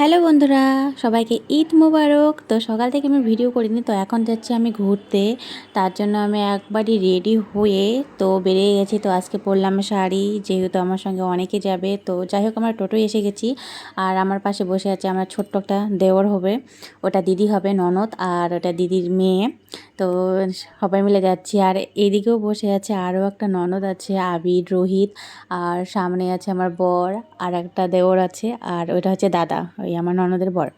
Hello বন্ধুরা, সবাইকে ঈদ মোবারক। তো সকাল থেকে আমি ভিডিও করিনি, তো এখন যাচ্ছি আমি ঘুরতে। তার জন্য আমি একবারই রেডি হয়ে তো বেরিয়ে গেছি। তো আজকে পরলাম শাড়ি, যেহেতু আমার সঙ্গে অনেকে যাবে। তো যাই হোক, আমরা টোটোয় এসে গেছি আর আমার পাশে বসে আছে আমার ছোট্ট একটা দেওর হবে। ওটা দিদি হবে, ননদ, আর ওটা দিদির মেয়ে। তো সবাই মিলে যাচ্ছি। আর এদিকেও বসে আছে আরও একটা ননদ আছে আবির রোহিত। আর সামনে আছে আমার বর আর একটা দেওর আছে। আর ওইটা হচ্ছে দাদা, ওই আমার ননদের বর।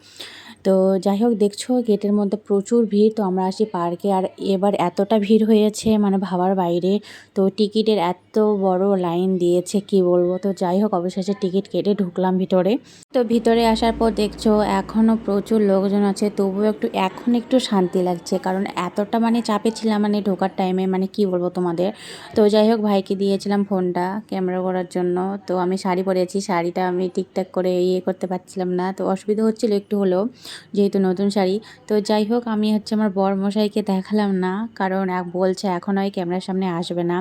তো যাই হোক, দেখছ গেটের মধ্যে প্রচুর ভিড়, তো আমরা আসি পার্কে। আর এবার এতটা ভিড় হয়েছে মানে ভাবার বাইরে, তো টিকিটের এত বড় লাইন দিয়েছে, কি বলব? তো যাই হোক, অবশেষে টিকিট কেটে ঢুকলাম ভিতরে। তো ভিতরে আসার পর দেখছ এখনও প্রচুর লোকজন আছে, তবুও একটু, এখন একটু শান্তি লাগছে। কারণ এতটা মানে চাপে ছিলাম মানে ঢোকার টাইমে মানে কি বলব তোমাদের? তো যাই হোক, ভাইকে দিয়েছিলাম ফোনটা ক্যামেরা করার জন্য। তো আমি শাড়ি পরেছি, শাড়িটা আমি ঠিকঠাক করে ইয়ে করতে পারছিলাম না, তো অসুবিধা হচ্ছিল একটু হলেও। যেহেতু নতুন শাড়ি। তো যাই হোক, আমি হচ্ছে আমার বর মশাইকে দেখালাম না, কারণ এক বলছে এখন ওই ক্যামেরার সামনে আসবে না।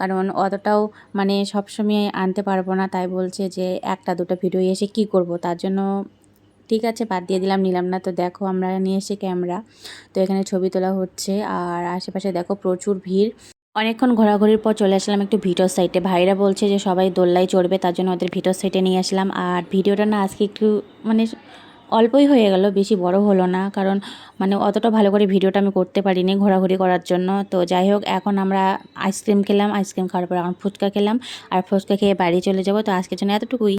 কারণ অতটাও মানে সবসময় আনতে পারব না, তাই বলছে যে একটা দুটো ভিডিও এসে কি করব, তার জন্য ঠিক আছে, বাদ দিয়ে দিলাম, নিলাম না। তো দেখো আমরা নিয়ে এসে ক্যামেরা। তো এখানে ছবি তোলা হচ্ছে, আর আশেপাশে দেখো প্রচুর ভিড়। অনেকক্ষণ ঘোরাঘুরির পর চলে আসলাম একটু ভিডিও সাইটে। ভাইরা বলছে যে সবাই দোল্লায় চড়বে, তার জন্য ওদের ভিডিও সাইটে নিয়ে আসলাম। আর ভিডিওটা না আজকে একটু মানে অল্পই হয়ে গেল, বেশি বড় হলো না। কারণ মানে অতটা ভালো করে ভিডিওটা আমি করতে পারিনি ঘোরাঘুরি করার জন্য। তো যাই হোক, এখন আমরা আইসক্রিম খেলাম আইসক্রিম খাওয়ার পর এখন ফুচকা খেলাম। আর ফুচকা খেয়ে বাড়ি চলে যাব। তো আজকের জন্য এতটুকুই।